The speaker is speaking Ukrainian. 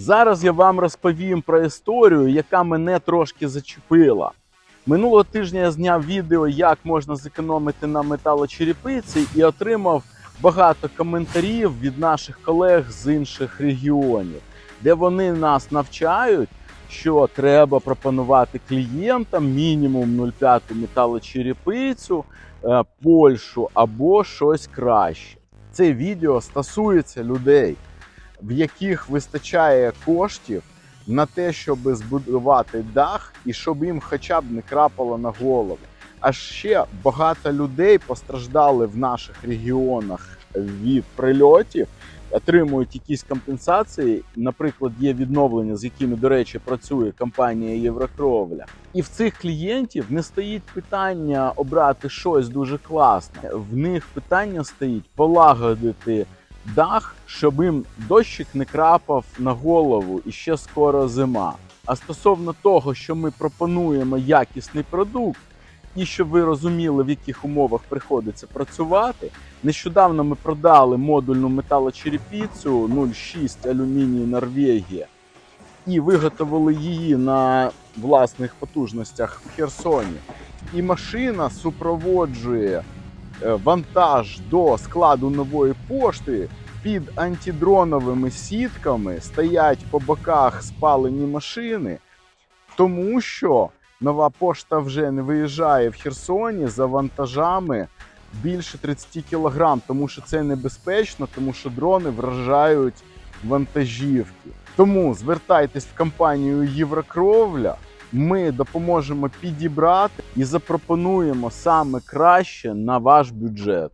Зараз я вам розповім про історію, яка мене трошки зачепила. Минулого тижня я зняв відео, як можна зекономити на металочерепиці, і отримав багато коментарів від наших колег з інших регіонів, де вони нас навчають, що треба пропонувати клієнтам мінімум 0,5 металочерепицю, е, Польщу або щось краще. Це відео стосується людей, в яких вистачає коштів на те, щоб збудувати дах і щоб їм хоча б не крапало на голову. А ще багато людей постраждали в наших регіонах від прильотів, отримують якісь компенсації. Наприклад, є відновлення, з якими, до речі, працює компанія Єврокровля. І в цих клієнтів не стоїть питання обрати щось дуже класне. В них питання стоїть полагодити дах, щоб їм дощик не крапав на голову і ще скоро зима. А стосовно того, що ми пропонуємо якісний продукт, і щоб ви розуміли, в яких умовах приходиться працювати. Нещодавно ми продали модульну металочерепіцю 06 алюміній Норвегія і виготовили її на власних потужностях в Херсоні. І машина супроводжує вантаж до складу нової пошти під антидроновими сітками стоять по боках спалені машини, тому що нова пошта вже не виїжджає в Херсоні за вантажами більше 30 кілограм, тому що це небезпечно, тому що дрони вражають вантажівки. Тому звертайтесь в компанію Єврокровля. Ми допоможемо підібрати і запропонуємо саме краще на ваш бюджет.